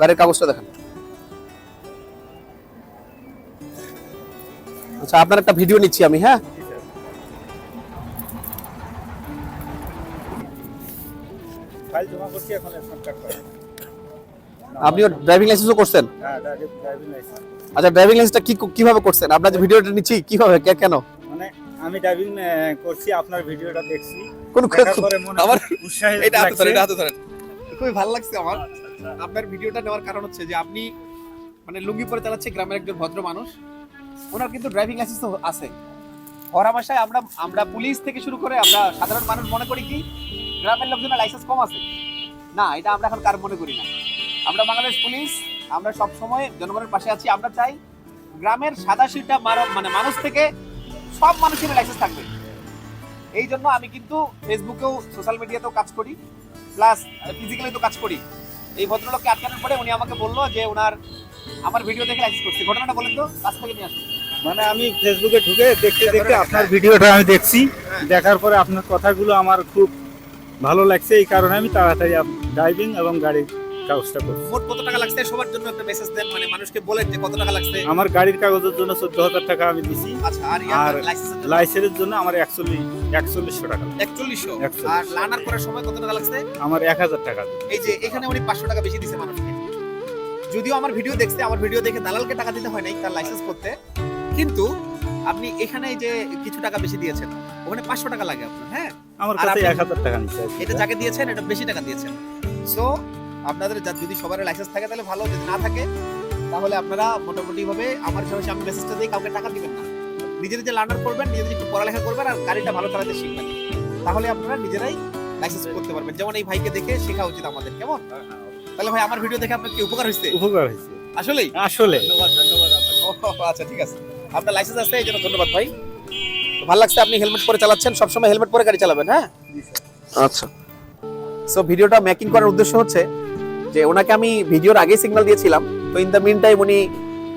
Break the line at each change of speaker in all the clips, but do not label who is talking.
গাড়ির কাগজটা দেখান। আচ্ছা আপনার একটা ভিডিও নিচ্ছি আমি হ্যাঁ? আপনিও ড্রাইভিং লাইসেন্সও করছেন?
হ্যাঁ ড্রাইভিং লাইসেন্স
আচ্ছা ড্রাইভিং লাইসেন্সটা কি কীভাবে করছেন? আপনার যে ভিডিওটা নিচ্ছি কীভাবে কে- কেন?
মানে আমি ড্রাইভিং করছি আপনার ভিডিওটা দেখছি।
কোন আমার
উৎসাহিত
এটা হাতে ধরেন এটা হাতে ধরেন। খুবই ভালো লাগছে আমার। আপনার ভিডিওটা নেওয়ার কারণ হচ্ছে যে আপনি মানে লুঙ্গি পরে চালাচ্ছে গ্রামের একজন ভদ্র মানুষ। ওনার কিন্তু ড্রাইভিং লাইসেন্স আছে। ভরা ভাষায় আমরা আমরা পুলিশ থেকে শুরু করে আমরা সাধারণ মানুষ মনে করি কি গ্রামের লোকজনের লাইসেন্স কম আছে। না এটা আমরা এখন কার মনে করি না। আমরা বাংলাদেশ পুলিশ আমরা সব সময় জনগণের পাশে আছি। আমরা চাই গ্রামের সাদা সিটা মানে মানুষ থেকে সব মানুষের লাইসেন্স থাকবে। এই জন্য আমি কিন্তু ফেসবুকেও সোশ্যাল মিডিয়াতেও কাজ করি। প্লাস ফিজিক্যালি তো কাজ করি। এই ভদ্রলোককে আটকানোর পরে উনি আমাকে বলল যে ওনার আমার ভিডিও দেখে লাইসেন্স করছে। ঘটনাটা বলেন তো কাছ থেকে নিয়ে আসুন।
মানে আমি ফেসবুকে ঢুকে দেখতে দেখতে আপনার ভিডিওটা আমি দেখছি। দেখার পরে আপনার কথাগুলো আমার খুব ভালো লাগছে। এই কারণে আমি তাড়াতাড়ি ড্রাইভিং এবং গাড়ির কাগজটা করছি
মোট কত টাকা লাগছে? সবার জন্য একটা মেসেজ দেন মানে মানুষকে বলেন যে কত টাকা লাগছে।
আমার গাড়ির কাগজের জন্য চোদ্দ হাজার টাকা আমি দিছি।
আচ্ছা আর লাইসেন্সের
জন্য? আমার একচল্লিশ একচল্লিশশো টাকা।
একচল্লিশশো? আর লার্নার করার সময় কত টাকা লাগছে?
আমার এক হাজার টাকা।
এই যে এখানে উনি পাঁচশো টাকা বেশি দিছে মানুষকে। যদিও আমার ভিডিও দেখছে আমার ভিডিও দেখে দালালকে টাকা দিতে হয় নাই তার লাইসেন্স করতে। কিন্তু আপনি এখানে যে কিছু টাকা বেশি দিয়েছেন ওখানে পাঁচশো টাকা লাগে আপনার হ্যাঁ?
আমার কাছে এক হাজার টাকা নিচ্ছে।
এটা যাকে দিয়েছেন এটা বেশি টাকা দিয়েছেন। সো আপনাদের যদি সবার লাইসেন্স থাকে তাহলে ভালো। যদি না থাকে তাহলে আপনারা মোটামুটি ভাবে আমার হিসাবে আমি মেসেজটা দিই কাউকে টাকা দিবেন না। নিজে নিজে লার্নার করবেন নিজে নিজে একটু পড়ালেখা করবেন আর গাড়িটা ভালো চালাতে শিখবেন। তাহলে আপনারা নিজেরাই লাইসেন্স করতে পারবেন। যেমন এই ভাইকে দেখে শেখা উচিত আমাদের কেমন? তাহলে ভাই আমার ভিডিও দেখে আপনার কি উপকার হয়েছে?
উপকার হয়েছে।
আসলেই?
আসলে।
ধন্যবাদ ধন্যবাদ ও, আচ্ছা ঠিক আছে। আপনার লাইসেন্স আছে এই জন্য ধন্যবাদ ভাই। ভালো লাগছে আপনি হেলমেট পরে চালাচ্ছেন সবসময় হেলমেট পরে গাড়ি চালাবেন হ্যাঁ? আচ্ছা। সো ভিডিওটা মেকিং করার উদ্দেশ্য হচ্ছে যে ওনাকে আমি ভিডিওর আগে সিগন্যাল দিয়েছিলাম। তো ইন দ্য মিন টাইম উনি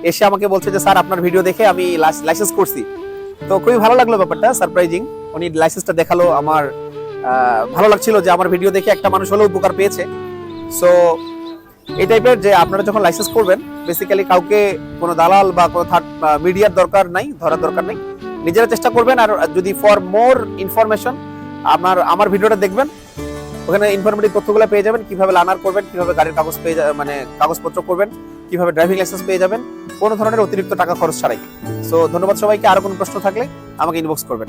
এসে আমাকে বলছে যে, স্যার, আপনার ভিডিও দেখে আমি লাইসেন্স করছি। তো খুবই ভালো লাগল ব্যাপারটা সারপ্রাইজিং উনি লাইসেন্সটা দেখাল, আমার ভালো লাগছিল যে আমার ভিডিও দেখে একটা মানুষ হলেও উপকার পেয়েছে। সো এই টাইপের যে আপনারা যখন লাইসেন্স করবেন বেসিক্যালি কাউকে কোনো দালাল বা কোনো থার্ড মিডিয়ার দরকার নাই, ধরার দরকার নেই। নিজেরা চেষ্টা করবেন, আর যদি ফর মোর ইনফরমেশন আমার আমার ভিডিওটা দেখবেন। ওখানে ইনফরমেটিভ তথ্যগুলো পেয়ে যাবেন, কীভাবে লানার করবেন, কীভাবে গাড়ির কাগজ পেয়ে মানে কাগজপত্র করবেন, কীভাবে ড্রাইভিং লাইসেন্স পেয়ে যাবেন, কোনো ধরনের অতিরিক্ত টাকা খরচ ছাড়াই। সো ধন্যবাদ সবাইকে, আরও কোনো প্রশ্ন থাকলে আমাকে ইনবক্স করবেন।